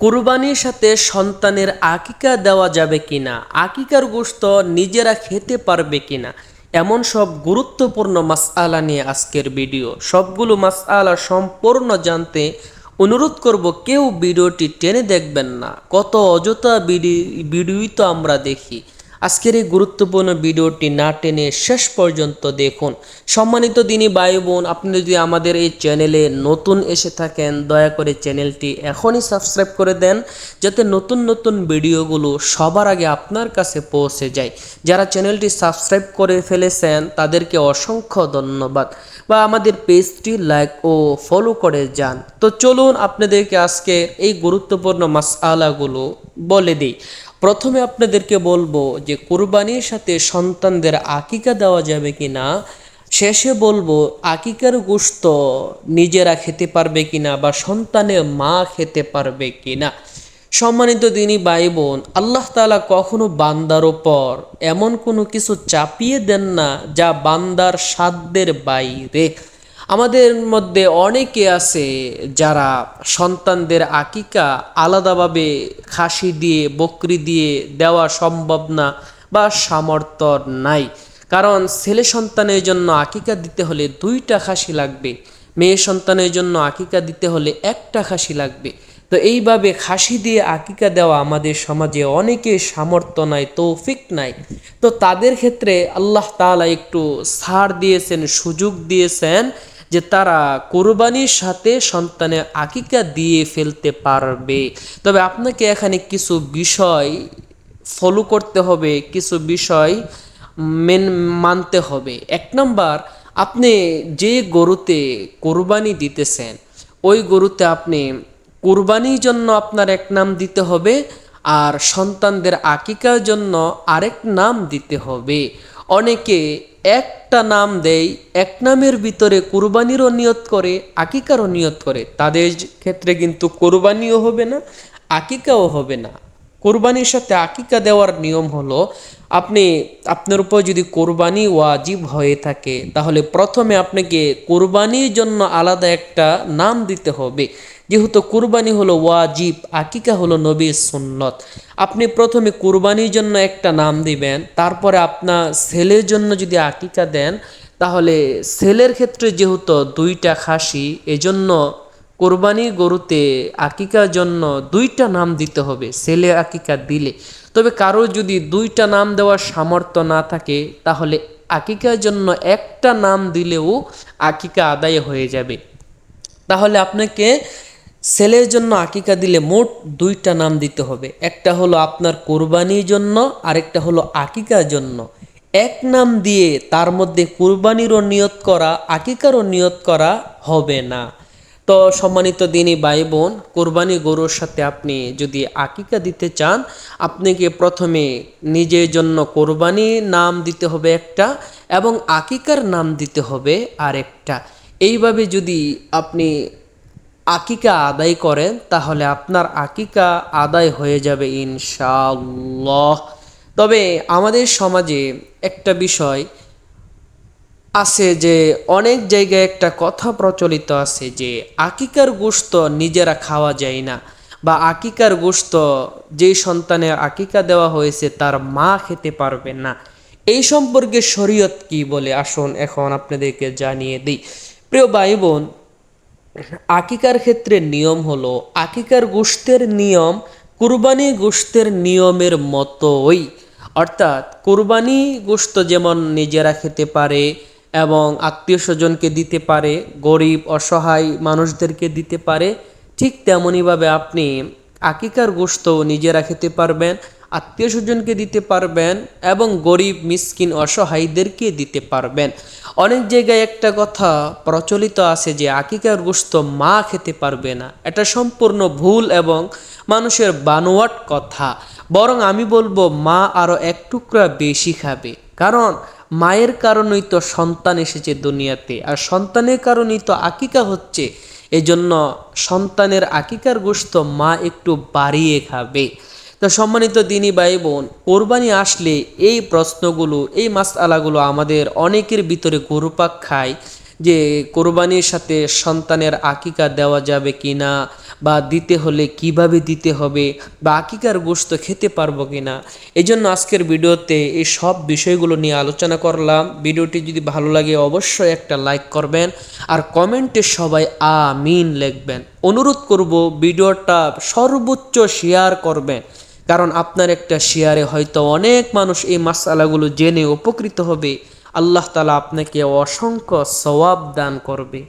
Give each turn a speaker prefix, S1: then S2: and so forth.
S1: কুরবানির সাথে সন্তানের আকিকা দেওয়া যাবে কিনা? আকিকার গোস্ত নিজেরা খেতে পারবে কিনা? এমন সব গুরুত্বপূর্ণ মাসআলা নিয়ে আজকের ভিডিও। সবগুলো মাসআলা সম্পূর্ণ জানতে অনুরোধ করব, কেউ ভিডিওটি টেনে দেখবেন না। কত অযথা ভিডিও ভিডিওই তো আমরা দেখি। আজকের এই গুরুত্বপূর্ণ ভিডিওটি না টেনে শেষ পর্যন্ত দেখুন। সম্মানিত দিনই ভাই বোন আপনি যদি আমাদের এই চ্যানেলে নতুন এসে থাকেন, দয়া করে চ্যানেলটি এখনই সাবস্ক্রাইব করে দেন, যাতে নতুন নতুন ভিডিওগুলো সবার আগে আপনার কাছে পৌঁছে যায়। যারা চ্যানেলটি সাবস্ক্রাইব করে ফেলেছেন, তাদেরকে অসংখ্য ধন্যবাদ। বা আমাদের পেজটি লাইক ও ফলো করে যান। তো চলুন আপনাদেরকে আজকে এই গুরুত্বপূর্ণ মাসআলাগুলো বলে দিই। প্রথমে আপনাদেরকে বলব যে কুরবানির সাথে সন্তানদের আকিকা দেওয়া যাবে কি না, শেষে বলব আকিকার গোশত নিজেরা খেতে পারবে কিনা বা সন্তানের মা খেতে পারবে কি না। সম্মানিত দিনী ভাই বোন আল্লাহ তাআলা কখনো বান্দার ওপর এমন কোনো কিছু চাপিয়ে দেন না যা বান্দার সাধ্যের বাইরে। আমাদের মধ্যে অনেকে আছে যারা সন্তানদের আকিকা আলাদাভাবে খাসি দিয়ে, বকরি দিয়ে দেওয়া সম্ভব না বা সামর্থ্য নাই। কারণ ছেলে সন্তানের জন্য আকিকা দিতে হলে দুইটা খাসি লাগবে, মেয়ে সন্তানের জন্য আকিকা দিতে হলে একটা খাসি লাগবে। তো এইভাবে খাসি দিয়ে আকিকা দেওয়া আমাদের সমাজে অনেকে সামর্থ্য নাই, তৌফিক নাই। তো তাদের ক্ষেত্রে আল্লাহ তাআলা একটু ছাড় দিয়েছেন, সুযোগ দিয়েছেন যে তারা কোরবানির সাথে সন্তানের আকিকা দিয়ে ফেলতে পারবে। তবে আপনাকে এখানে কিছু বিষয় ফলো করতে হবে, কিছু বিষয় মেন মানতে হবে। এক নম্বর, আপনি যে গরুতে কোরবানি দিতেছেন, ওই গরুতে আপনি কোরবানির জন্য আপনার এক নাম দিতে হবে আর সন্তানদের আকিকার জন্য আরেক নাম দিতে হবে। অনেকে একটা নাম দেয় এক নামের ভিতরে কুরবানিরও নিয়ত করে, আকিকারও নিয়ত করে। তাদের ক্ষেত্রে কিন্তু কোরবানিও হবে না, আকিকাও হবে না। কোরবানির সাথে আকিকা দেওয়ার নিয়ম হলো, আপনি, আপনার উপর যদি কোরবানি ওয়াজিব হয়ে থাকে, তাহলে প্রথমে আপনাকে কোরবানির জন্য আলাদা একটা নাম দিতে হবে। যেহেতু কোরবানি হলো ওয়াজিব, আকিকা হলো নবীর সুন্নত। আপনি প্রথমে কুরবানির জন্য একটা নাম দিবেন, তারপরে আপনার ছেলের জন্য যদি আকিকা দেন, তাহলে ছেলের ক্ষেত্রে যেহেতু দুইটা খাসি, এজন্য কোরবানি গরুতে আকিকার জন্য দুইটা নাম দিতে হবে, ছেলে আকিকা দিলে। তবে কারও যদি দুইটা নাম দেওয়ার সামর্থ্য না থাকে, তাহলে আকিকার জন্য একটা নাম দিলেও আকিকা আদায় হয়ে যাবে। তাহলে আপনাকে ছেলের জন্য আকিকা দিলে মোট দুইটা নাম দিতে হবে। একটা হলো আপনার কোরবানির জন্য, আরেকটা হলো আকিকার জন্য। এক নাম দিয়ে তার মধ্যে কোরবানিরও নিয়ত করা, আকিকারও নিয়ত করা হবে না। তো সম্মানিত দিনী ভাই বোন কোরবানি গরুর সাথে আপনি যদি আকিকা দিতে চান, আপনাকে প্রথমে নিজের জন্য কোরবানি নাম দিতে হবে একটা এবং আকিকার নাম দিতে হবে আরেকটা। এইভাবে যদি আপনি আকিকা আদায় করেন, তাহলে আপনার আকিকা আদায় হয়ে যাবে ইনশাআল্লাহ। তবে আমাদের সমাজে একটা বিষয় আছে যে অনেক জায়গায় একটা কথা প্রচলিত আছে যে আকিকার গোস্ত নিজেরা খাওয়া যায় না বা আকিকার গোস্ত যেই সন্তানের আকিকা দেওয়া হয়েছে তার মা খেতে পারবে না। এই সম্পর্কে শরীয়ত কি বলে? আসুন এখন আপনাদেরকে জানিয়ে দিই। প্রিয় ভাই বোন আকিকার ক্ষেত্রে নিয়ম হলো, আকিকার গোশতের নিয়ম কুরবানি গোশতের নিয়মের মতোই। অর্থাৎ কুরবানি গোস্ত যেমন নিজেরা খেতে পারে এবং আত্মীয় স্বজনকে দিতে পারে, গরিব, অসহায় মানুষদেরকে দিতে পারে, ঠিক তেমনইভাবে আপনি আকিকার গোস্ত নিজেরা খেতে পারবেন, আত্মীয় স্বজনকে দিতে পারবেন এবং গরিব, মিসকিন, অসহায়দেরকে দিতে পারবেন। অনেক জায়গায় একটা কথা প্রচলিত আছে যে আকিকার গোস্ত মা খেতে পারবে না। এটা সম্পূর্ণ ভুল এবং মানুষের বানোয়াট কথা। বরং আমি বলব, মা আরও এক টুকরা বেশি খাবে। কারণ মায়ের কারণেই তো সন্তান এসেছে দুনিয়াতে, আর সন্তানের কারণেই তো আকিকা হচ্ছে। এজন্য সন্তানের আকিকার গোশত মা একটু বাড়িয়ে খাবে। তো সম্মানিত দিনী ভাই বোন কোরবানি আসলে এই প্রশ্নগুলো, এই মাস আলাগুলো আমাদের অনেকের ভিতরে গরুপাক খায়। যে কোরবানির সাথে সন্তানের আকিকা দেওয়া যাবে কি না, বা দিতে হলে কীভাবে দিতে হবে, বা আকিকার গোস্ত খেতে পারব কি না এই জন্য আজকের ভিডিওতে এই সব বিষয়গুলো নিয়ে আলোচনা করলাম। ভিডিওটি যদি ভালো লাগে অবশ্যই একটা লাইক করবেন আর কমেন্টে সবাই আমিন লিখবেন। অনুরোধ করব ভিডিওটা সর্বোচ্চ শেয়ার করবেন, কারণ আপনার একটা শেয়ারে হয়তো অনেক মানুষ এই মাসালাগুলো জেনে উপকৃত হবে। আল্লাহ তালা আপনাকে অসংখ্য সওয়াব দান করবে।